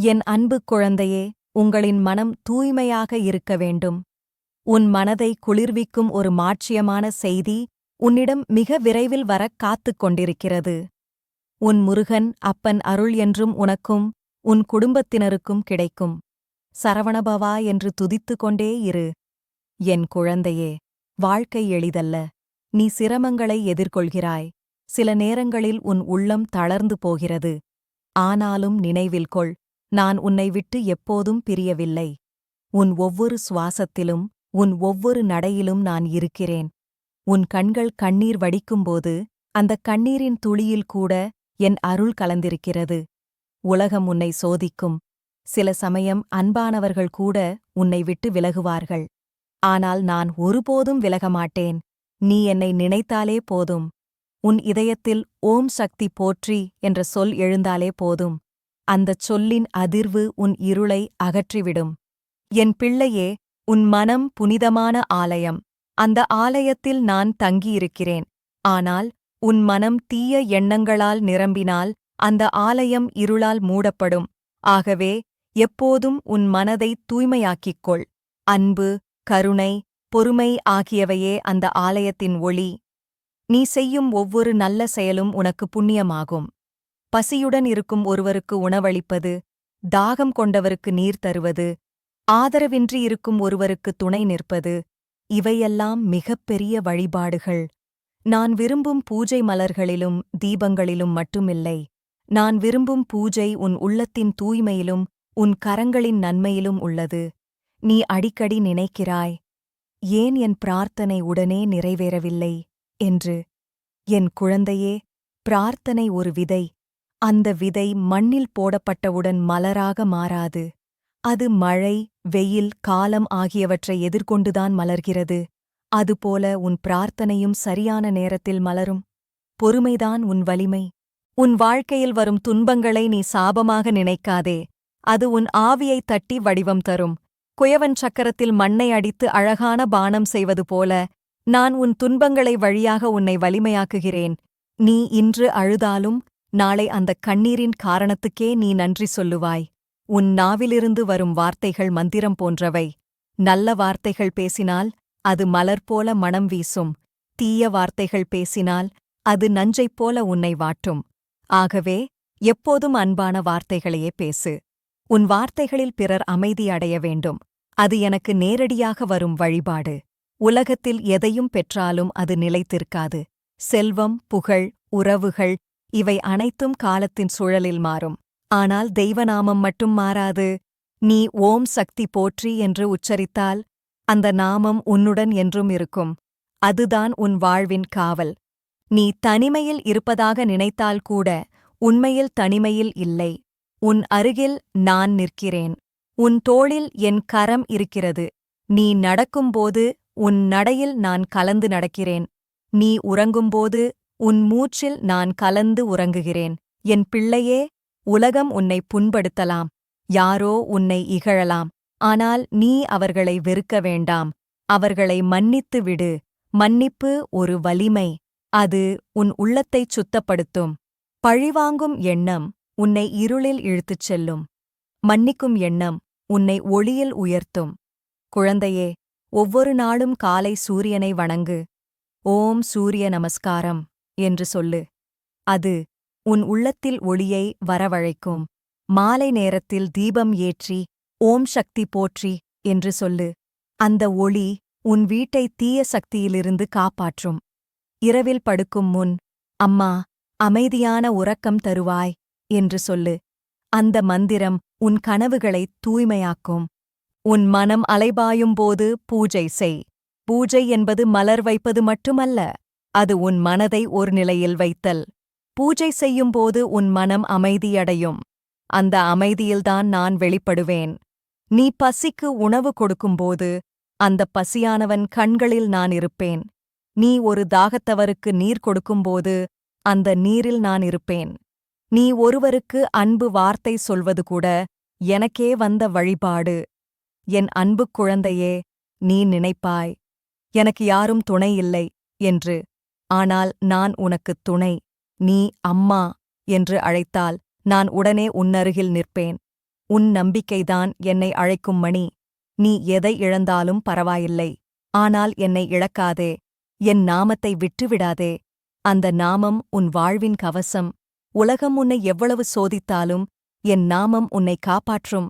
என் அன்பு குழந்தையே உங்களின் மனம் தூய்மையாக இருக்க வேண்டும். உன் மனதை குளிர்விக்கும் ஒரு மாட்சியமான செய்தி உன்னிடம் மிக விரைவில் வரக் காத்துக் கொண்டிருக்கிறது. உன் முருகன் அப்பன் அருள் என்றும் உனக்கும் உன் குடும்பத்தினருக்கும் கிடைக்கும். சரவணபவா என்று துதித்துக் கொண்டே இரு. என் குழந்தையே வாழ்க்கை எளிதல்ல. நீ சிரமங்களை எதிர்கொள்கிறாய். சில நேரங்களில் உன் உள்ளம் தளர்ந்து போகிறது. ஆனாலும் நினைவில் கொள் நான் உன்னை விட்டு எப்போதும் பிரியவில்லை. உன் ஒவ்வொரு சுவாசத்திலும் உன் ஒவ்வொரு நடையிலும் நான் இருக்கிறேன். உன் கண்கள் கண்ணீர் வடிக்கும்போது அந்த கண்ணீரின் துளியில் கூட என் அருள் கலந்திருக்கிறது. உலகம் உன்னை சோதிக்கும். சில சமயம் அன்பானவர்கள் கூட உன்னை விட்டு விலகுவார்கள். ஆனால் நான் ஒருபோதும் விலகமாட்டேன். நீ என்னை நினைத்தாலே போதும். உன் இதயத்தில் ஓம் சக்தி போற்றி என்ற சொல் எழுந்தாலே போதும். அந்தச் சொல்லின் அதிர்வு உன் இருளை அகற்றிவிடும். என் பிள்ளையே உன் மனம் புனிதமான ஆலயம். அந்த ஆலயத்தில் நான் தங்கியிருக்கிறேன். ஆனால் உன் மனம் தீய எண்ணங்களால் நிரம்பினால் அந்த ஆலயம் இருளால் மூடப்படும். ஆகவே எப்போதும் உன் மனதை தூய்மையாக்கிக்கொள். அன்பு கருணை பொறுமை ஆகியவையே அந்த ஆலயத்தின் ஒளி. நீ செய்யும் ஒவ்வொரு நல்ல செயலும் உனக்கு புண்ணியமாகும். பசியுடன் இருக்கும் ஒருவருக்கு உணவளிப்பது தாகம் கொண்டவருக்கு நீர் தருவது ஆதரவின்றி இருக்கும் ஒருவருக்கு துணை நிற்பது இவையெல்லாம் மிகப்பெரிய வழிபாடுகள். நான் விரும்பும் பூஜை மலர்களிலும் தீபங்களிலும் மட்டுமில்லை. நான் விரும்பும் பூஜை உன் உள்ளத்தின் தூய்மையிலும் உன் கரங்களின் நன்மையிலும் உள்ளது. நீ அடிக்கடி நினைக்கிறாய் ஏன் என் பிரார்த்தனை உடனே நிறைவேறவில்லை? என்று. என் குழந்தையே பிரார்த்தனை ஒரு விதை. அந்த விதை மண்ணில் போடப்பட்டவுடன் மலராக மாறாது. அது மழை வெயில் காலம் ஆகியவற்றை எதிர்கொண்டுதான் மலர்கிறது. அதுபோல உன் பிரார்த்தனையும் சரியான நேரத்தில் மலரும். பொறுமைதான் உன் வலிமை. உன் வாழ்க்கையில் வரும் துன்பங்களை நீ சாபமாக நினைக்காதே. அது உன் ஆவியை தட்டி வடிவம் தரும். குயவன் சக்கரத்தில் மண்ணை அடித்து அழகான பானம் செய்வது போல நான் உன் துன்பங்களை வழியாக உன்னை வலிமையாக்குகிறேன். நீ இன்று அழுதாலும் நாளை அந்தக் கண்ணீரின் காரணத்துக்கே நீ நன்றி சொல்லுவாய். உன் நாவிலிருந்து வரும் வார்த்தைகள் மந்திரம் போன்றவை. நல்ல வார்த்தைகள் பேசினால் அது மலர் போல மணம் வீசும். தீய வார்த்தைகள் பேசினால் அது நஞ்சைப் போல உன்னை வாட்டும். ஆகவே எப்போதும் அன்பான வார்த்தைகளையே பேசு. உன் வார்த்தைகளில் பிறர் அமைதி அடைய வேண்டும். அது எனக்கு நேரடியாக வரும் வழிபாடு. உலகத்தில் எதையும் பெற்றாலும் அது நிலைத்திருக்காது. செல்வம் புகழ் உறவுகள் இவை அனைத்தும் காலத்தின் சூழலில் மாறும். ஆனால் தெய்வநாமம் மட்டும் மாறாது. நீ ஓம் சக்தி போற்றி என்று உச்சரித்தால் அந்த நாமம் உன்னுடன் என்றும் இருக்கும். அதுதான் உன் வாழ்வின் காவல். நீ தனிமையில் இருப்பதாக நினைத்தால் கூட உண்மையில் தனிமையில் இல்லை. உன் அருகில் நான் நிற்கிறேன். உன் தோளில் என் கரம் இருக்கிறது. நீ நடக்கும்போது உன் நடையில் நான் கலந்து நடக்கிறேன். நீ உறங்கும்போது உன் மூச்சில் நான் கலந்து உறங்குகிறேன். என் பிள்ளையே உலகம் உன்னை புண்படுத்தலாம். யாரோ உன்னை இகழலாம். ஆனால் நீ அவர்களை வெறுக்க வேண்டாம். அவர்களை மன்னித்து விடு. மன்னிப்பு ஒரு வலிமை. அது உன் உள்ளத்தைச் சுத்தப்படுத்தும். பழிவாங்கும் எண்ணம் உன்னை இருளில் இழுத்துச் செல்லும். மன்னிக்கும் எண்ணம் உன்னை ஒளியில் உயர்த்தும். குழந்தையே ஒவ்வொரு நாளும் காலை சூரியனை வணங்கு. ஓம் சூரிய நமஸ்காரம். என்று சொல்லு. அது உன் உள்ளத்தில் ஒளியை வரவழைக்கும். மாலை நேரத்தில் தீபம் ஏற்றி ஓம் சக்தி போற்றி என்று சொல்லு. அந்த ஒளி உன் வீட்டை தீய சக்தியிலிருந்து காப்பாற்றும். இரவில் படுக்கும் முன் அம்மா அமைதியான உறக்கம் தருவாய் என்று சொல்லு. அந்த மந்திரம் உன் கனவுகளை தூய்மையாக்கும். உன் மனம் அலைபாயும்போது பூஜை செய். பூஜை என்பது மலர் வைப்பது மட்டுமல்ல. அது உன் மனதை ஒரு நிலையில் வைத்தல். பூஜை செய்யும்போது உன் மனம் அமைதியடையும். அந்த அமைதியில்தான் நான் வெளிப்படுவேன். நீ பசிக்கு உணவு கொடுக்கும்போது அந்த பசியானவன் கண்களில் நான் இருப்பேன். நீ ஒரு தாகத்தவருக்கு நீர் கொடுக்கும்போது அந்த நீரில் நான் இருப்பேன். நீ ஒருவருக்கு அன்பு வார்த்தை சொல்வது கூட எனக்கே வந்த வழிபாடு. என் அன்புக் குழந்தையே நீ நினைப்பாய். எனக்கு யாரும் துணை இல்லை என்று ஆனால் நான் உனக்குத் துணை நீ அம்மா என்று அழைத்தால் நான் உடனே உன்னருகில் நிற்பேன். உன் நம்பிக்கைதான் என்னை அழைக்கும் மணி. நீ எதை இழந்தாலும் பரவாயில்லை. ஆனால் என்னை இழக்காதே. என் நாமத்தை விட்டுவிடாதே. அந்த நாமம் உன் வாழ்வின் கவசம். உலகம் உன்னை எவ்வளவு சோதித்தாலும் என் நாமம் உன்னை காப்பாற்றும்.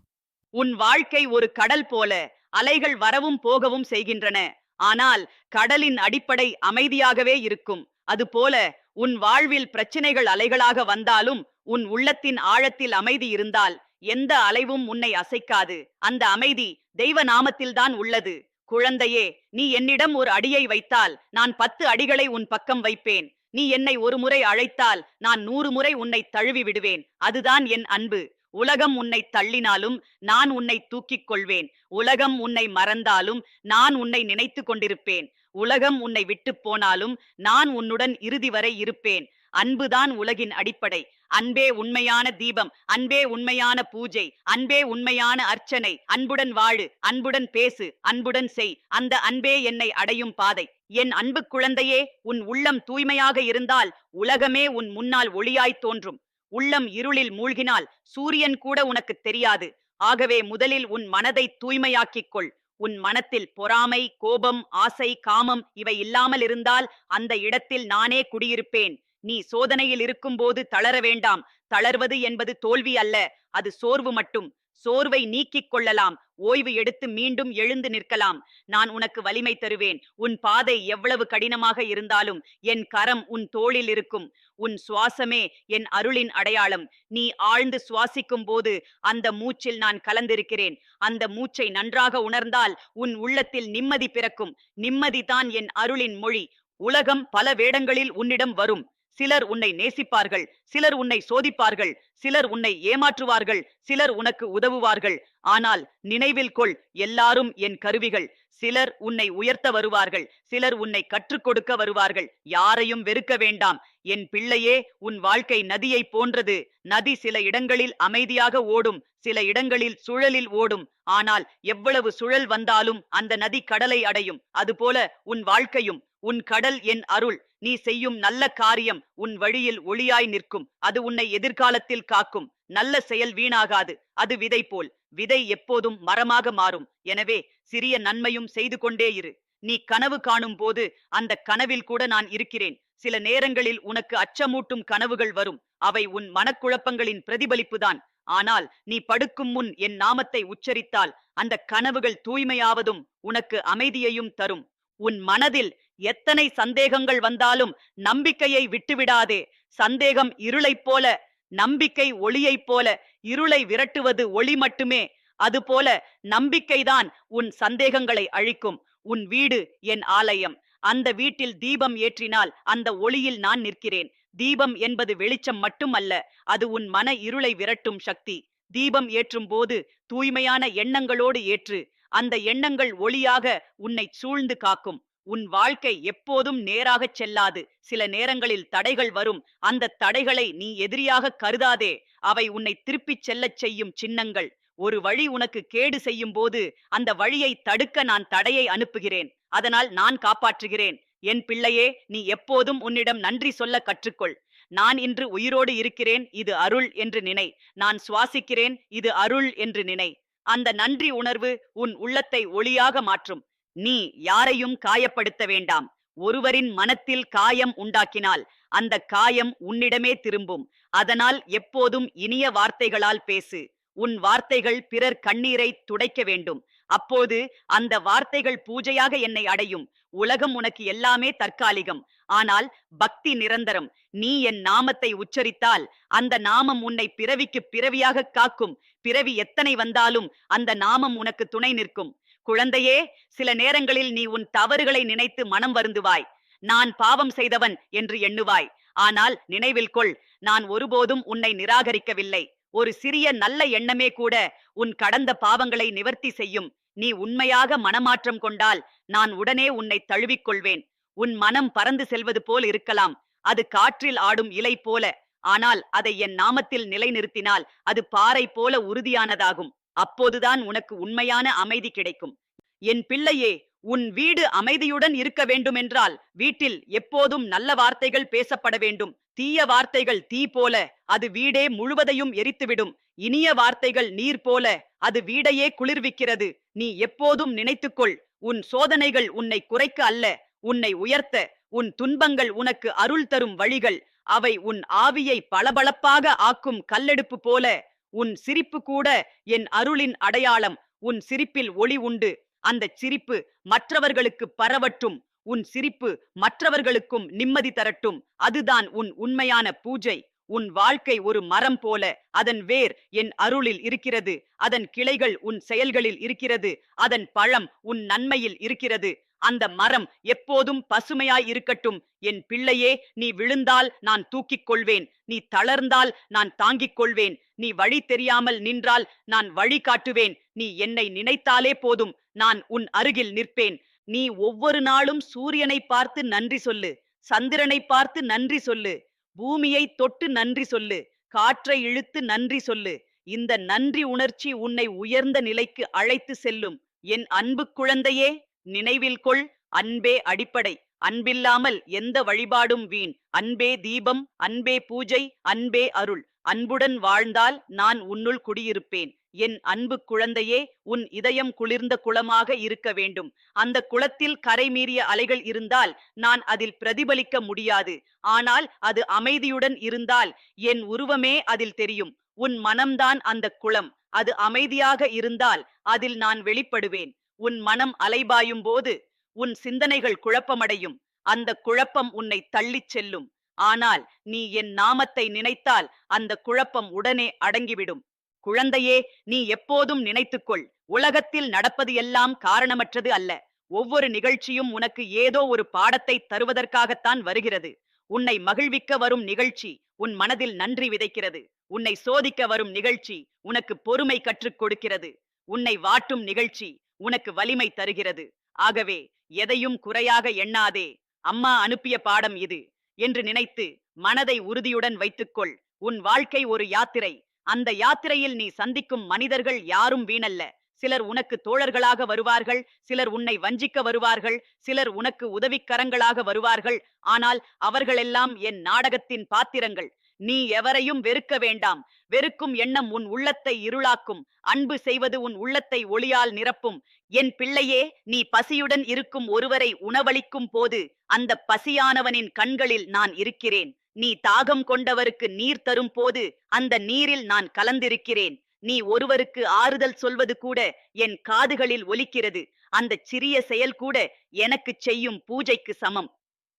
உன் வாழ்க்கை ஒரு கடல் போல. அலைகள் வரவும் போகவும் செய்கின்றன. ஆனால் கடலின் அடிப்படை அமைதியாகவே இருக்கும். அதுபோல உன் வாழ்வில் பிரச்சனைகள் அலைகளாக வந்தாலும் உன் உள்ளத்தின் ஆழத்தில் அமைதி இருந்தால் எந்த அலைவும் உன்னை அசைக்காது. அந்த அமைதி தெய்வ நாமத்தில்தான் உள்ளது. குழந்தையே நீ என்னிடம் ஒரு அடியை வைத்தால் நான் பத்து அடிகளை உன் பக்கம் வைப்பேன். நீ என்னை ஒரு முறை அழைத்தால் நான் நூறு முறை உன்னை தழுவி விடுவேன். அதுதான் என் அன்பு. உலகம் உன்னை தள்ளினாலும் நான் உன்னை தூக்கிக் கொள்வேன். உலகம் உன்னை மறந்தாலும் நான் உன்னை நினைத்து கொண்டிருப்பேன். உலகம் உன்னை விட்டு போனாலும் நான் உன்னுடன் இறுதி வரை இருப்பேன். அன்புதான் உலகின் அடிப்படை. அன்பே உண்மையான தீபம். அன்பே உண்மையான பூஜை. அன்பே உண்மையான அர்ச்சனை. அன்புடன் வாழு. அன்புடன் பேசு. அன்புடன் செய். அந்த அன்பே என்னை அடையும் பாதை. என் அன்பு குழந்தையே உன் உள்ளம் தூய்மையாக இருந்தால் உலகமே உன் முன்னால் ஒளியாய் தோன்றும். உள்ளம் இருளில் மூழ்கினால் சூரியன் கூட உனக்கு தெரியாது. ஆகவே முதலில் உன் மனதை தூய்மையாக்கிக் கொள் உன் மனத்தில் பொறாமை கோபம் ஆசை காமம் இவை இல்லாமல் இருந்தால் அந்த இடத்தில் நானே குடியிருப்பேன். நீ சோதனையில் இருக்கும்போது தளர வேண்டாம். தளர்வது என்பது தோல்வி அல்ல அது சோர்வு மட்டும். சோர்வை நீக்கிக் கொள்ளலாம். ஓய்வு எடுத்து மீண்டும் எழுந்து நிற்கலாம். நான் உனக்கு வலிமை தருவேன். உன் பாதை எவ்வளவு கடினமாக இருந்தாலும் என் கரம் உன் தோளில் இருக்கும். உன் சுவாசமே என் அருளின் அடையாளம். நீ ஆழ்ந்து சுவாசிக்கும் போது அந்த மூச்சில் நான் கலந்திருக்கிறேன். அந்த மூச்சை நன்றாக உணர்ந்தால் உன் உள்ளத்தில் நிம்மதி பிறக்கும். நிம்மதிதான் என் அருளின் மொழி. உலகம் பல வேடங்களில் உன்னிடம் வரும். சிலர் உன்னை நேசிப்பார்கள் சிலர் உன்னை சோதிப்பார்கள் சிலர் உன்னை ஏமாற்றுவார்கள் சிலர் உனக்கு உதவுவார்கள். ஆனால் நினைவில் கொள் எல்லாரும் என் கருவிகள். சிலர் உன்னை உயர்த்த வருவார்கள் சிலர் உன்னை கற்றுக் கொடுக்க வருவார்கள். யாரையும் வெறுக்க வேண்டாம். என் பிள்ளையே உன் வாழ்க்கை நதியை போன்றது. நதி சில இடங்களில் அமைதியாக ஓடும் சில இடங்களில் சுழலில் ஓடும். ஆனால் எவ்வளவு சுழல் வந்தாலும் அந்த நதி கடலை அடையும். அதுபோல உன் வாழ்க்கையும் உன் கடல் என் அருள். நீ செய்யும் நல்ல காரியம் உன் வழியில் ஒளியாய் நிற்கும். அது உன்னை எதிர்காலத்தில் காக்கும். நல்ல செயல் வீணாகாது. அது விதை போல். விதை எப்போதும் மரமாக மாறும். எனவே சிறிய நன்மையும் செய்து கொண்டே இரு. நீ கனவு காணும் போது அந்த கனவில் கூட நான் இருக்கிறேன். சில நேரங்களில் உனக்கு அச்சமூட்டும் கனவுகள் வரும். அவை உன் மனக்குழப்பங்களின் பிரதிபலிப்புதான். ஆனால் நீ படுக்கும் முன் என் நாமத்தை உச்சரித்தால் அந்த கனவுகள் தூய்மையாவதும் உனக்கு அமைதியையும் தரும். உன் மனதில் எத்தனை சந்தேகங்கள் வந்தாலும் நம்பிக்கையை விட்டுவிடாதே. சந்தேகம் இருளைப் போல நம்பிக்கை ஒளியைப் போல இருளை விரட்டுவது ஒளி மட்டுமே. அதுபோல நம்பிக்கைதான் உன் சந்தேகங்களை அழிக்கும். உன் வீடு என் ஆலயம். அந்த வீட்டில் தீபம் ஏற்றினால் அந்த ஒளியில் நான் நிற்கிறேன். தீபம் என்பது வெளிச்சம் மட்டுமல்ல அது உன் மன இருளை விரட்டும் சக்தி. தீபம் ஏற்றும் போது தூய்மையான எண்ணங்களோடு ஏற்று அந்த எண்ணங்கள் ஒளியாக உன்னை சூழ்ந்து காக்கும். உன் வாழ்க்கை எப்போதும் நேராகச் செல்லாது. சில நேரங்களில் தடைகள் வரும். அந்த தடைகளை நீ எதிரியாக கருதாதே. அவை உன்னை திருப்பிச் செல்லச் செய்யும் சின்னங்கள். ஒரு வழி உனக்கு கேடு செய்யும் போது அந்த வழியை தடுக்க நான் தடையை அனுப்புகிறேன். அதனால் நான் காப்பாற்றுகிறேன். என் பிள்ளையே நீ எப்போதும் உன்னிடம் நன்றி சொல்ல கற்றுக்கொள். நான் இன்று உயிரோடு இருக்கிறேன். இது அருள் என்று நினை. நான் சுவாசிக்கிறேன். இது அருள் என்று நினை. அந்த நன்றி உணர்வு உன் உள்ளத்தை ஒளியாக மாற்றும். நீ யாரையும் காயப்படுத்த வேண்டாம். ஒருவரின் மனத்தில் காயம் உண்டாக்கினால் அந்த காயம் உன்னிடமே திரும்பும். அதனால் எப்போதும் இனிய வார்த்தைகளால் பேசு. உன் வார்த்தைகள் பிறர் கண்ணீரை துடைக்க வேண்டும். அப்போது அந்த வார்த்தைகள் பூஜையாக என்னை அடையும். உலகம் உனக்கு எல்லாமே தற்காலிகம். ஆனால் பக்தி நிரந்தரம். நீ என் நாமத்தை உச்சரித்தால் அந்த நாமம் உன்னை பிறவிக்கு பிறவியாக காக்கும். பிறவி எத்தனை வந்தாலும் அந்த நாமம் உனக்கு துணை நிற்கும். குழந்தையே சில நேரங்களில் நீ உன் தவறுகளை நினைத்து மனம் வருந்துவாய். நான் பாவம் செய்தவன் என்று எண்ணுவாய். ஆனால் நினைவில் கொள் நான் ஒருபோதும் உன்னை நிராகரிக்கவில்லை. ஒரு சிறிய நல்ல எண்ணமே கூட உன் கடந்த பாவங்களை நிவர்த்தி செய்யும். நீ உண்மையாக மனமாற்றம் கொண்டால் நான் உடனே உன்னை தழுவிக்கொள்வேன் உன் மனம் பறந்து செல்வது போல் இருக்கலாம். அது காற்றில் ஆடும் இலை போல. ஆனால் அதை என் நாமத்தில் நிலைநிறுத்தினால் அது பாறை போல உறுதியானதாகும். அப்போதுதான் உனக்கு உண்மையான அமைதி கிடைக்கும். என் பிள்ளையே உன் வீடு அமைதியுடன் இருக்க வேண்டுமென்றால் வீட்டில் எப்போதும் நல்ல வார்த்தைகள் பேசப்பட வேண்டும். தீய வார்த்தைகள் தீ போல அது வீடே முழுவதையும் எரித்துவிடும். இனிய வார்த்தைகள் நீர் போல அது வீடையே குளிர்விக்கிறது. நீ எப்போதும் நினைத்துக்கொள் உன் சோதனைகள் உன்னை குறைக்க அல்ல உன்னை உயர்த்த. உன் துன்பங்கள் உனக்கு அருள் தரும் வழிகள் அவை உன் ஆவியை பளபளப்பாக ஆக்கும் கல்லெடுப்பு போல உன் சிரிப்பு கூட என் அருளின் அடையாளம் உன் சிரிப்பில் ஒளி உண்டு. அந்தச் சிரிப்பு மற்றவர்களுக்கு பரவட்டும். உன் சிரிப்பு மற்றவர்களுக்கும் நிம்மதி தரட்டும். அதுதான் உன் உண்மையான பூஜை. உன் வாழ்க்கை ஒரு மரம் போல அதன் வேர் என் அருளில் இருக்கிறது. அதன் கிளைகள் உன் செயல்களில் இருக்கிறது. அதன் பழம் உன் நன்மையில் இருக்கிறது. அந்த மரம் எப்போதும் பசுமையாய் இருக்கட்டும். என் பிள்ளையே நீ விழுந்தால் நான் தூக்கிக் கொள்வேன். நீ தளர்ந்தால் நான் தாங்கிக் கொள்வேன். நீ வழி தெரியாமல் நின்றால் நான் வழி காட்டுவேன். நீ என்னை நினைத்தாலே போதும். நான் உன் அருகில் நிற்பேன். நீ ஒவ்வொரு நாளும் சூரியனை பார்த்து நன்றி சொல்லு. சந்திரனை பார்த்து நன்றி சொல்லு. பூமியை தொட்டு நன்றி சொல்லு. காற்றை இழுத்து நன்றி சொல்லு. இந்த நன்றி உணர்ச்சி உன்னை உயர்ந்த நிலைக்கு அழைத்து செல்லும். என் அன்பு குழந்தையே! நினைவில் கொள் அன்பே அடிப்படை. அன்பில்லாமல் எந்த வழிபாடும் வீண். அன்பே தீபம் அன்பே பூஜை அன்பே அருள். அன்புடன் வாழ்ந்தால் நான் உன்னுள் குடியிருப்பேன். என் அன்பு குழந்தையே உன் இதயம் குளிர்ந்த குளமாக இருக்க வேண்டும். அந்த குளத்தில் கரை மீறிய அலைகள் இருந்தால் நான் அதில் பிரதிபலிக்க முடியாது. ஆனால் அது அமைதியுடன் இருந்தால் என் உருவமே அதில் தெரியும். உன் மனம்தான் அந்த குளம். அது அமைதியாக இருந்தால் அதில் நான் வெளிப்படுவேன். உன் மனம் அலைபாயும் போது உன் சிந்தனைகள் குழப்பமடையும். அந்த குழப்பம் உன்னை தள்ளிச் செல்லும். ஆனால் நீ என் நாமத்தை நினைத்தால் அந்த குழப்பம் உடனே அடங்கிவிடும். குழந்தையே நீ எப்போதும் நினைத்துக்கொள். உலகத்தில் நடப்பது எல்லாம் காரணமற்றது அல்ல. ஒவ்வொரு நிகழ்ச்சியும் உனக்கு ஏதோ ஒரு பாடத்தை தருவதற்காகத்தான் வருகிறது. உன்னை மகிழ்விக்க வரும் நிகழ்ச்சி உன் மனதில் நன்றி விதைக்கிறது. உன்னை சோதிக்க வரும் நிகழ்ச்சி உனக்கு பொறுமை கற்றுக் கொடுக்கிறது. உன்னை வாட்டும் நிகழ்ச்சி உனக்கு வலிமை தருகிறது. ஆகவே எதையும் குறையாக எண்ணாதே. அம்மா அனுப்பிய பாடம் இது என்று நினைத்து மனதை உறுதியுடன் வைத்துக்கொள். உன் வாழ்க்கை ஒரு யாத்திரை. அந்த யாத்திரையில் நீ சந்திக்கும் மனிதர்கள் யாரும் வீணல்ல. சிலர் உனக்கு தோழர்களாக வருவார்கள் சிலர் உன்னை வஞ்சிக்க வருவார்கள் சிலர் உனக்கு உதவிக்கரங்களாக வருவார்கள். ஆனால் அவர்களெல்லாம் என் நாடகத்தின் பாத்திரங்கள். நீ எவரையும் வெறுக்க வேண்டாம். வெறுக்கும் எண்ணம் உன் உள்ளத்தை இருளாக்கும். அன்பு செய்வது உன் உள்ளத்தை ஒளியால் நிரப்பும். என் பிள்ளையே நீ பசியுடன் இருக்கும் ஒருவரை உணவளிக்கும் போது அந்த பசியானவனின் கண்களில் நான் இருக்கிறேன். நீ தாகம் கொண்டவருக்கு நீர் தரும் போது அந்த நீரில் நான் கலந்திருக்கிறேன். நீ ஒருவருக்கு ஆறுதல் சொல்வது கூட என் காதுகளில் ஒலிக்கிறது. அந்த சிறிய செயல் கூட எனக்கு செய்யும் பூஜைக்கு சமம்.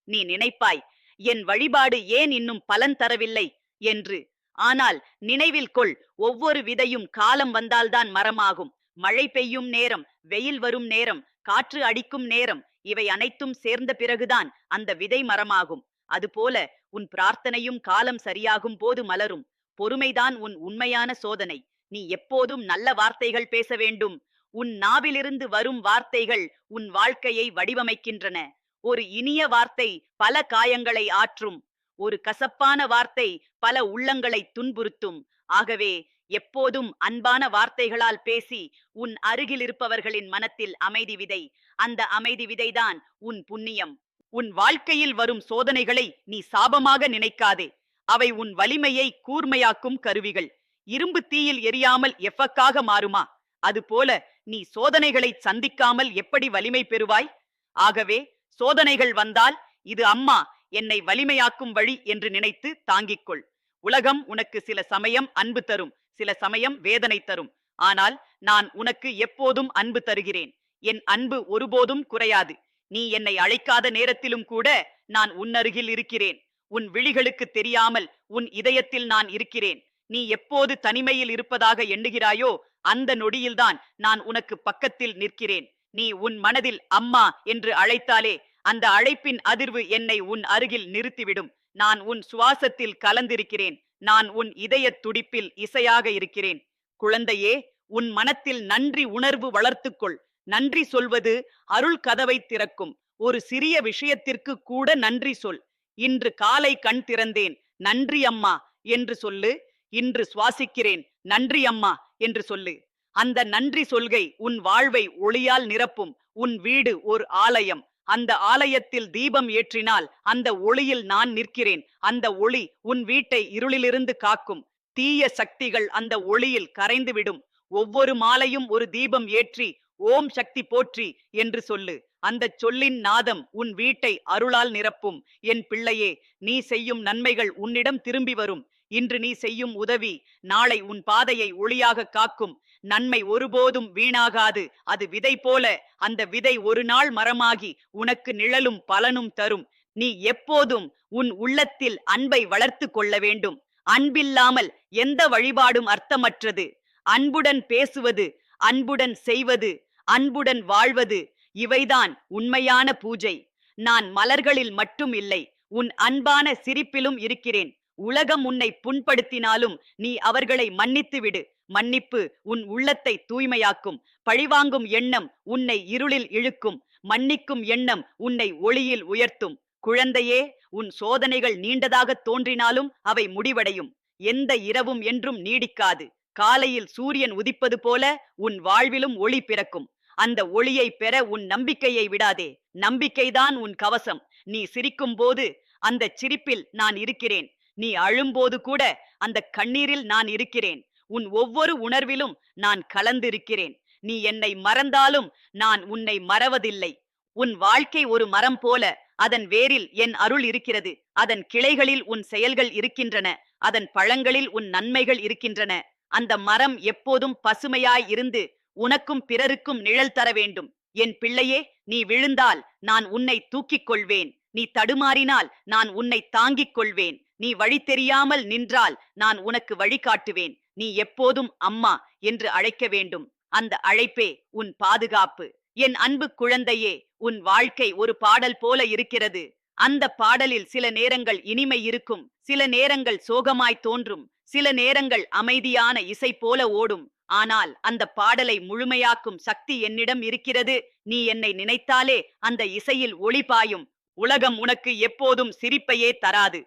நீ நினைப்பாய் என் வழிபாடு ஏன் இன்னும் பலன் தரவில்லை? என்று ஆனால் நினைவில் கொள் ஒவ்வொரு விதையும் காலம் வந்தால்தான் மரமாகும். மழை பெய்யும் நேரம் வெயில் வரும் நேரம் காற்று அடிக்கும் நேரம் இவை அனைத்தும் சேர்ந்த பிறகுதான் அந்த விதை மரமாகும். அதுபோல உன் பிரார்த்தனையும் காலம் சரியாகும் போது மலரும். பொறுமைதான் உன் உண்மையான சோதனை. நீ எப்போதும் நல்ல வார்த்தைகள் பேச வேண்டும். உன் நாவிலிருந்து வரும் வார்த்தைகள் உன் வாழ்க்கையை வடிவமைக்கின்றன. ஒரு இனிய வார்த்தை பல காயங்களை ஆற்றும். ஒரு கசப்பான வார்த்தை பல உள்ளங்களை துன்புறுத்தும். ஆகவே எப்போதும் அன்பான வார்த்தைகளால் பேசி உன் அருகில் இருப்பவர்களின் மனத்தில் அமைதி விதை. அந்த அமைதி விதைதான் உன் புண்ணியம். உன் வாழ்க்கையில் வரும் சோதனைகளை நீ சாபமாக நினைக்காதே. அவை உன் வலிமையை கூர்மையாக்கும் கருவிகள். இரும்பு தீயில் எரியாமல் எஃபக்காக மாறுமா? அதுபோல நீ சோதனைகளை சந்திக்காமல் எப்படி வலிமை பெறுவாய்? ஆகவே சோதனைகள் வந்தால் இது அம்மா என்னை வலிமையாக்கும் வழி என்று நினைத்து தாங்கிக் கொள் உலகம் உனக்கு சில சமயம் அன்பு தரும் சில சமயம் வேதனை தரும். ஆனால் நான் உனக்கு எப்போதும் அன்பு தருகிறேன். என் அன்பு ஒருபோதும் குறையாது. நீ என்னை அழைக்காத நேரத்திலும் கூட நான் உன்னருகில் இருக்கிறேன். உன் விழிகளுக்கு தெரியாமல் உன் இதயத்தில் நான் இருக்கிறேன். நீ எப்போது தனிமையில் இருப்பதாக எண்ணுகிறாயோ அந்த நொடியில்தான் நான் உனக்கு பக்கத்தில் நிற்கிறேன். நீ உன் மனதில் அம்மா என்று அழைத்தாலே அந்த அழைப்பின் அதிர்வு என்னை உன் அருகில் நிறுத்திவிடும். நான் உன் சுவாசத்தில் கலந்திருக்கிறேன். நான் உன் இதயத் துடிப்பில் இசையாக இருக்கிறேன். குழந்தையே உன் மனத்தில் நன்றி உணர்வு வளர்த்துக்கொள். நன்றி சொல்வது அருள் கதவை திறக்கும். ஒரு சிறிய விஷயத்திற்கு கூட நன்றி சொல். இன்று காலை கண் திறந்தேன். நன்றி அம்மா என்று சொல்லு. இன்று சுவாசிக்கிறேன். நன்றி அம்மா என்று சொல்லு. அந்த நன்றி சொல்கை உன் வாழ்வை ஒளியால் நிரப்பும். உன் வீடு ஒரு ஆலயம். அந்த ஆலயத்தில் தீபம் ஏற்றினால் அந்த ஒளியில் நான் நிற்கிறேன். அந்த ஒளி உன் வீட்டை இருளிலிருந்து காக்கும். தீய சக்திகள் அந்த ஒளியில் கரைந்துவிடும். ஒவ்வொரு மாலையும் ஒரு தீபம் ஏற்றி ஓம் சக்தி போற்றி என்று சொல்லு. அந்தச் சொல்லின் நாதம் உன் வீட்டை அருளால் நிரப்பும். என் பிள்ளையே நீ செய்யும் நன்மைகள் உன்னிடம் திரும்பி வரும். இன்று நீ செய்யும் உதவி நாளை உன் பாதையை ஒளியாக காக்கும். நன்மை ஒருபோதும் வீணாகாது. அது விதை போல அந்த விதை ஒரு நாள் மரமாகி உனக்கு நிழலும் பலனும் தரும். நீ எப்போதும் உன் உள்ளத்தில் அன்பை வளர்த்து கொள்ள வேண்டும். அன்பில்லாமல் எந்த வழிபாடும் அர்த்தமற்றது. அன்புடன் பேசுவது அன்புடன் செய்வது அன்புடன் வாழ்வது இவைதான் உண்மையான பூஜை. நான் மலர்களில் மட்டும் இல்லை உன் அன்பான சிரிப்பிலும் இருக்கிறேன். உலகம் உன்னை புண்படுத்தினாலும் நீ அவர்களை மன்னித்து விடு மன்னிப்பு உன் உள்ளத்தை தூய்மையாக்கும். பழிவாங்கும் எண்ணம் உன்னை இருளில் இழுக்கும். மன்னிக்கும் எண்ணம் உன்னை ஒளியில் உயர்த்தும். குழந்தையே உன் சோதனைகள் நீண்டதாக தோன்றினாலும் அவை முடிவடையும். எந்த இரவும் என்றும் நீடிக்காது. காலையில் சூரியன் உதிப்பது போல உன் வாழ்விலும் ஒளி பிறக்கும். அந்த ஒளியை பெற உன் நம்பிக்கையை விடாதே. நம்பிக்கைதான் உன் கவசம். நீ சிரிக்கும் போது அந்த சிரிப்பில் நான் இருக்கிறேன். நீ அழும்போது கூட அந்த கண்ணீரில் நான் இருக்கிறேன். உன் ஒவ்வொரு உணர்விலும் நான் கலந்திருக்கிறேன். நீ என்னை மறந்தாலும் நான் உன்னை மறவதில்லை. உன் வாழ்க்கை ஒரு மரம் போல அதன் வேரில் என் அருள் இருக்கிறது. அதன் கிளைகளில் உன் செயல்கள் இருக்கின்றன. அதன் பழங்களில் உன் நன்மைகள் இருக்கின்றன. அந்த மரம் எப்போதும் பசுமையாய் இருந்து உனக்கும் பிறருக்கும் நிழல் தர வேண்டும். என் பிள்ளையே நீ விழுந்தால் நான் உன்னை தூக்கிக் கொள்வேன். நீ தடுமாறினால் நான் உன்னை தாங்கிக் கொள்வேன். நீ வழி தெரியாமல் நின்றால் நான் உனக்கு வழிகாட்டுவேன். நீ எப்போதும் அம்மா என்று அழைக்க வேண்டும். அந்த அழைப்பே உன் பாதுகாப்பு. என் அன்பு குழந்தையே உன் வாழ்க்கை ஒரு பாடல் போல இருக்கிறது. அந்த பாடலில் சில நேரங்கள் இனிமை இருக்கும் சில நேரங்கள் சோகமாய் தோன்றும் சில நேரங்கள் அமைதியான இசை போல ஓடும். ஆனால் அந்த பாடலை முழுமையாக்கும் சக்தி என்னிடம் இருக்கிறது. நீ என்னை நினைத்தாலே அந்த இசையில் ஒளி பாயும். உலகம் உனக்கு எப்போதும் சிரிப்பையே தராது.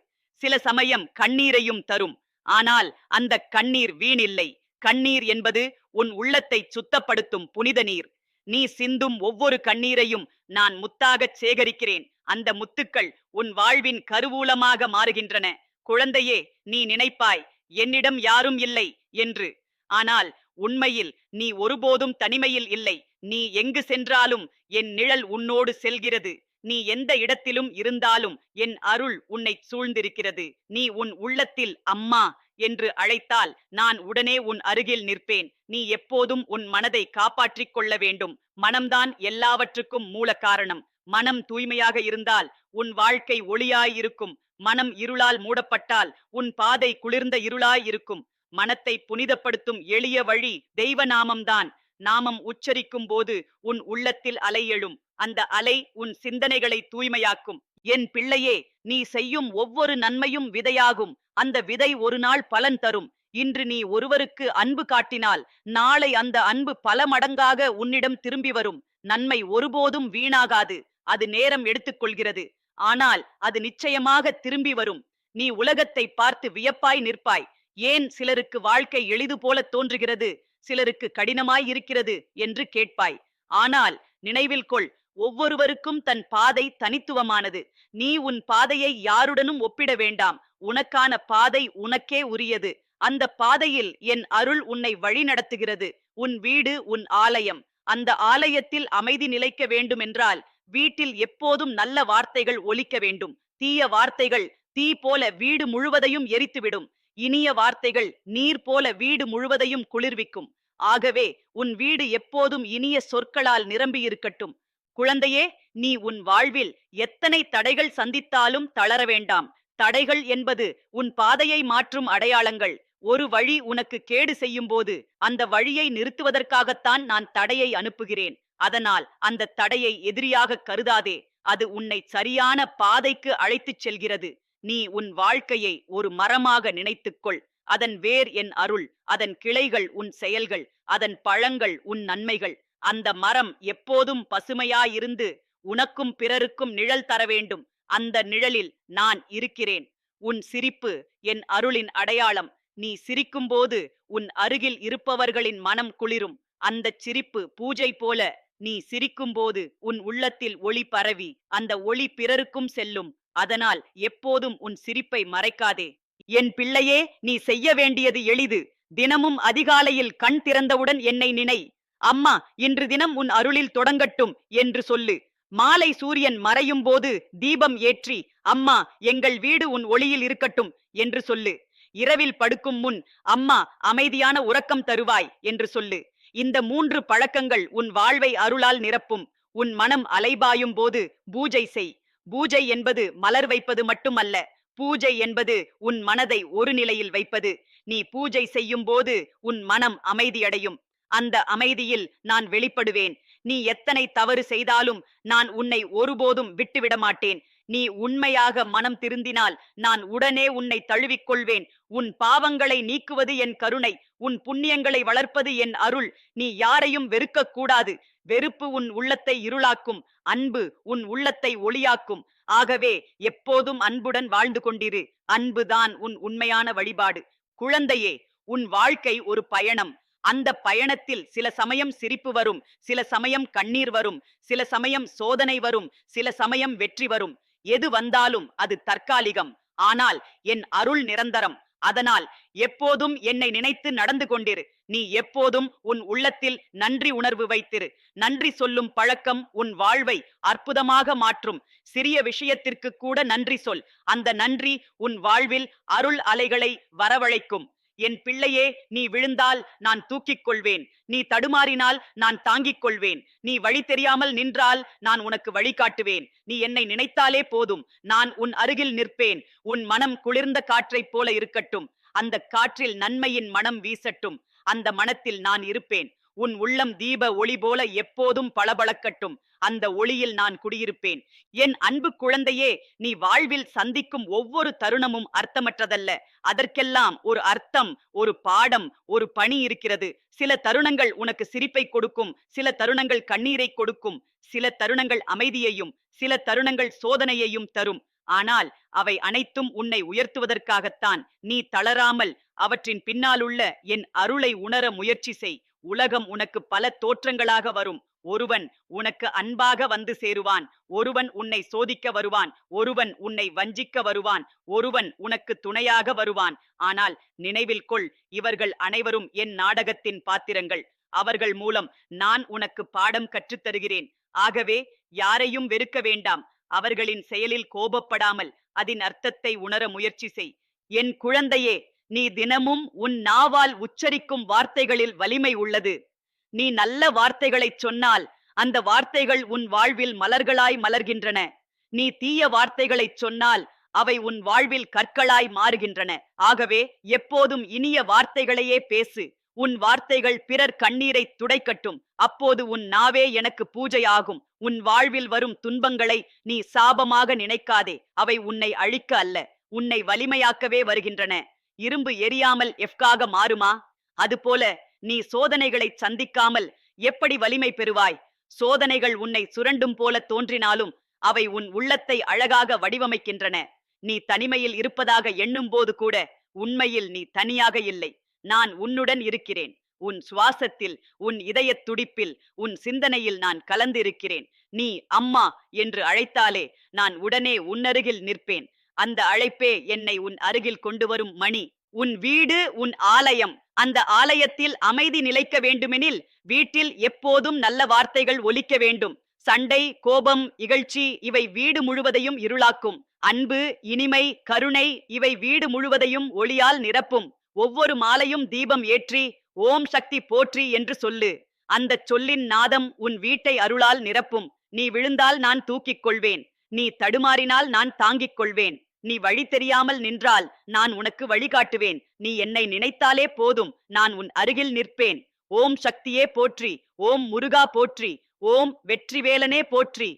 சில சமயம் கண்ணீரையும் தரும். ஆனால் அந்த கண்ணீர் வீணில்லை. கண்ணீர் என்பது உன் உள்ளத்தை சுத்தப்படுத்தும் புனித நீர். நீ சிந்தும் ஒவ்வொரு கண்ணீரையும் நான் முத்தாகச் சேகரிக்கிறேன். அந்த முத்துக்கள் உன் வாழ்வின் கருவூலமாக மாறுகின்றன. குழந்தையே நீ நினைப்பாய் என்னிடம் யாரும் இல்லை என்று. ஆனால் உண்மையில் நீ ஒருபோதும் தனிமையில் இல்லை. நீ எங்கு சென்றாலும் என் நிழல் உன்னோடு செல்கிறது. நீ எந்த இடத்திலும் இருந்தாலும் என் அருள் உன்னை சூழ்ந்திருக்கிறது. நீ உன் உள்ளத்தில் அம்மா என்று அழைத்தால் நான் உடனே உன் அருகில் நிற்பேன். நீ எப்போதும் உன் மனதை காப்பாற்றிக் கொள்ள வேண்டும். மனம்தான் எல்லாவற்றுக்கும் மூல காரணம். மனம் தூய்மையாக இருந்தால் உன் வாழ்க்கை ஒளியாயிருக்கும். மனம் இருளால் மூடப்பட்டால் உன் பாதை குளிர்ந்த இருளாயிருக்கும். மனத்தை புனிதப்படுத்தும் எளிய வழி தெய்வ நாமம்தான். நாமம் உச்சரிக்கும் போது உன் உள்ளத்தில் அலை எழும். அந்த அலை உன் சிந்தனைகளை தூய்மையாக்கும். என் பிள்ளையே நீ செய்யும் ஒவ்வொரு நன்மையும் விதையாகும். அந்த விதை ஒரு நாள் பலன் தரும். இன்று நீ ஒருவருக்கு அன்பு காட்டினால் நாளை அந்த அன்பு பல மடங்காக உன்னிடம் திரும்பி வரும். நன்மை ஒருபோதும் வீணாகாது. அது நேரம் எடுத்துக்கொள்கிறது. ஆனால் அது நிச்சயமாக திரும்பி வரும். நீ உலகத்தை பார்த்து வியப்பாய் நிற்பாய். ஏன் சிலருக்கு வாழ்க்கை எளிது போல தோன்றுகிறது? சிலருக்கு கடினமாய் இருக்கிறது என்று கேட்பாய். ஆனால் நினைவில் கொள் ஒவ்வொருவருக்கும் தன் பாதை தனித்துவமானது. நீ உன் பாதையை யாருடனும் ஒப்பிட வேண்டாம். உனக்கான பாதை உனக்கே உரியது. அந்த பாதையில் என் அருள் உன்னை வழி நடத்துகிறது உன் வீடு உன் ஆலயம். அந்த ஆலயத்தில் அமைதி நிலைக்க வேண்டுமென்றால் வீட்டில் எப்போதும் நல்ல வார்த்தைகள் ஒலிக்க வேண்டும். தீய வார்த்தைகள் தீ போல வீடு முழுவதையும் எரித்துவிடும். இனிய வார்த்தைகள் நீர் போல வீடு முழுவதையும் குளிர்விக்கும். ஆகவே உன் வீடு எப்போதும் இனிய சொற்களால் நிரம்பியிருக்கட்டும். குழந்தையே நீ உன் வாழ்வில் எத்தனை தடைகள் சந்தித்தாலும் தளர வேண்டாம். தடைகள் என்பது உன் பாதையை மாற்றும் அடையாளங்கள். ஒரு வழி உனக்கு கேடு செய்யும் போது அந்த வழியை நிறுத்துவதற்காகத்தான் நான் தடையை அனுப்புகிறேன். அதனால் அந்த தடையை எதிரியாக கருதாதே. அது உன்னை சரியான பாதைக்கு அழைத்துச் செல்கிறது. நீ உன் வாழ்க்கையை ஒரு மரமாக நினைத்துக்கொள். அதன் வேர் என் அருள் அதன் கிளைகள் உன் செயல்கள் அதன் பழங்கள் உன் நன்மைகள். அந்த மரம் எப்போதும் பசுமையாயிருந்து உனக்கும் பிறருக்கும் நிழல் தர வேண்டும். அந்த நிழலில் நான் இருக்கிறேன். உன் சிரிப்பு என் அருளின் அடையாளம். நீ சிரிக்கும்போது உன் அருகில் இருப்பவர்களின் மனம் குளிரும். அந்தச் சிரிப்பு பூஜை போல நீ சிரிக்கும்போது உன் உள்ளத்தில் ஒளி பரவி அந்த ஒளி பிறருக்கும் செல்லும். அதனால் எப்போதும் உன் சிரிப்பை மறைக்காதே. என் பிள்ளையே நீ செய்ய வேண்டியது எளிது. தினமும் அதிகாலையில் கண் திறந்தவுடன் என்னை நினை. அம்மா இன்று தினம் உன் அருளில் தொடங்கட்டும் என்று சொல்லு. மாலை சூரியன் மறையும் போது தீபம் ஏற்றி அம்மா எங்கள் வீடு உன் ஒளியில் இருக்கட்டும் என்று சொல்லு. இரவில் படுக்கும் முன் அம்மா அமைதியான உறக்கம் தருவாய் என்று சொல்லு. இந்த மூன்று பழக்கங்கள் உன் வாழ்வை அருளால் நிரப்பும். உன் மனம் அலைபாயும் போது பூஜை செய். பூஜை என்பது மலர் வைப்பது மட்டுமல்ல பூஜை என்பது உன் மனதை ஒரு நிலையில் வைப்பது. நீ பூஜை செய்யும் போது உன் மனம் அமைதியடையும். அந்த அமைதியில் நான் வெளிப்படுவேன். நீ எத்தனை தவறு செய்தாலும் நான் உன்னை ஒருபோதும் விட்டுவிட மாட்டேன். நீ உண்மையாக மனம் திருந்தினால் நான் உடனே உன்னை தழுவிக்கொள்வேன். உன் பாவங்களை நீக்குவது என் கருணை. உன் புண்ணியங்களை வளர்ப்பது என் அருள். நீ யாரையும் வெறுக்க கூடாது வெறுப்பு உன் உள்ளத்தை இருளாக்கும். அன்பு உன் உள்ளத்தை ஒளியாக்கும். ஆகவே எப்போதும் அன்புடன் வாழ்ந்து கொண்டிரு. அன்புதான் உன் உண்மையான வழிபாடு. குழந்தையே உன் வாழ்க்கை ஒரு பயணம். அந்த பயணத்தில் சில சமயம் சிரிப்பு வரும். சில சமயம் கண்ணீர் வரும். சில சமயம் சோதனை வரும். சில சமயம் வெற்றி வரும். எது வந்தாலும் அது தற்காலிகம். ஆனால் என் அருள் நிரந்தரம். அதனால் எப்போதும் என்னை நினைத்து நடந்து கொண்டிரு. நீ எப்போதும் உன் உள்ளத்தில் நன்றி உணர்வு வைத்திரு. நன்றி சொல்லும் பழக்கம் உன் வாழ்வை அற்புதமாக மாற்றும். சிறிய விஷயத்திற்கு கூட நன்றி சொல். அந்த நன்றி உன் வாழ்வில் அருள் அலைகளை வரவழைக்கும். என் பிள்ளையே நீ விழுந்தால் நான் தூக்கிக் கொள்வேன் நீ தடுமாறினால் நான் தாங்கிக் கொள்வேன் நீ வழி தெரியாமல் நின்றால் நான் உனக்கு வழிகாட்டுவேன். நீ என்னை நினைத்தாலே போதும். நான் உன் அருகில் நிற்பேன். உன் மனம் குளிர்ந்த காற்றைப் போல இருக்கட்டும். அந்த காற்றில் நன்மையின் மனம் வீசட்டும். அந்த மனத்தில் நான் இருப்பேன். உன் உள்ளம் தீப ஒளி போல எப்போதும் பளபளக்கட்டும். அந்த ஒளியில் நான் குடியிருப்பேன். என் அன்பு குழந்தையே நீ வாழ்வில் சந்திக்கும் ஒவ்வொரு தருணமும் அர்த்தமற்றதல்ல. அதற்கெல்லாம் ஒரு அர்த்தம் ஒரு பாடம் ஒரு பணி இருக்கிறது. சில தருணங்கள் உனக்கு சிரிப்பை கொடுக்கும் சில தருணங்கள் கண்ணீரை கொடுக்கும் சில தருணங்கள் அமைதியையும் சில தருணங்கள் சோதனையையும் தரும். ஆனால் அவை அனைத்தும் உன்னை உயர்த்துவதற்காகத்தான். நீ தளராமல் அவற்றின் பின்னாலுள்ள என் அருளை உணர முயற்சி செய். உலகம் உனக்கு பல தோற்றங்களாக வரும். ஒருவன் உனக்கு அன்பாக வந்து சேருவான். ஒருவன் உன்னை சோதிக்க வருவான். ஒருவன் உன்னை வஞ்சிக்க வருவான். ஒருவன் உனக்கு துணையாக வருவான். ஆனால் நினைவில் கொள் இவர்கள் அனைவரும் என் நாடகத்தின் பாத்திரங்கள். அவர்கள் மூலம் நான் உனக்கு பாடம் கற்றுத் தருகிறேன். ஆகவே யாரையும் வெறுக்க வேண்டாம். அவர்களின் செயலில் கோபப்படாமல் அதன் அர்த்தத்தை உணர முயற்சி செய். என் குழந்தையே நீ தினமும் உன் நாவால் உச்சரிக்கும் வார்த்தைகளில் வலிமை உள்ளது. நீ நல்ல வார்த்தைகளைச் சொன்னால் அந்த வார்த்தைகள் உன் வாழ்வில் மலர்களாய் மலர்கின்றன. நீ தீய வார்த்தைகளைச் சொன்னால் அவை உன் வாழ்வில் கற்களாய் மாறுகின்றன. ஆகவே எப்போதும் இனிய வார்த்தைகளையே பேசு. உன் வார்த்தைகள் பிறர் கண்ணீரை துடைக்கட்டும். அப்போது உன் நாவே எனக்கு பூஜையாகும். உன் வாழ்வில் வரும் துன்பங்களை நீ சாபமாக நினைக்காதே. அவை உன்னை அழிக்க அல்ல. உன்னை வலிமையாக்கவே வருகின்றன. இரும்பு எரியாமல் எஃப்காக மாறுமா? அதுபோல நீ சோதனைகளை சந்திக்காமல் எப்படி வலிமை பெறுவாய்? சோதனைகள் உன்னை சுரண்டும் போல தோன்றினாலும் அவை உன் உள்ளத்தை அழகாக வடிவமைக்கின்றன. நீ தனிமையில் இருப்பதாக எண்ணும் போது கூட உண்மையில் நீ தனியாக இல்லை. நான் உன்னுடன் இருக்கிறேன். உன் சுவாசத்தில் உன் இதயத் துடிப்பில் உன் சிந்தனையில் நான் கலந்திருக்கிறேன். நீ அம்மா என்று அழைத்தாலே நான் உடனே உன்னருகில் நிற்பேன். அந்த அழைப்பே என்னை உன் அருகில் கொண்டு வரும் மணி. உன் வீடு உன் ஆலயம். அந்த ஆலயத்தில் அமைதி நிலைக்க வேண்டுமெனில் வீட்டில் எப்போதும் நல்ல வார்த்தைகள் ஒலிக்க வேண்டும். சண்டை கோபம் இகழ்ச்சி இவை வீடு முழுவதையும் இருளாக்கும். அன்பு இனிமை கருணை இவை வீடு முழுவதையும் ஒளியால் நிரப்பும். ஒவ்வொரு மாலையும் தீபம் ஏற்றி ஓம் சக்தி போற்றி என்று சொல்லு. அந்தச் சொல்லின் நாதம் உன் வீட்டை அருளால் நிரப்பும். நீ விழுந்தால் நான் தூக்கிக் கொள்வேன். நீ தடுமாறினால் நான் தாங்கிக் கொள்வேன். நீ வழி தெரியாமல் நின்றால் நான் உனக்கு வழிகாட்டுவேன். நீ என்னை நினைத்தாலே போதும் நான் உன் அருகில் நிற்பேன். ஓம் சக்தியே போற்றி ஓம் முருகா போற்றி ஓம் வெற்றிவேலனே போற்றி.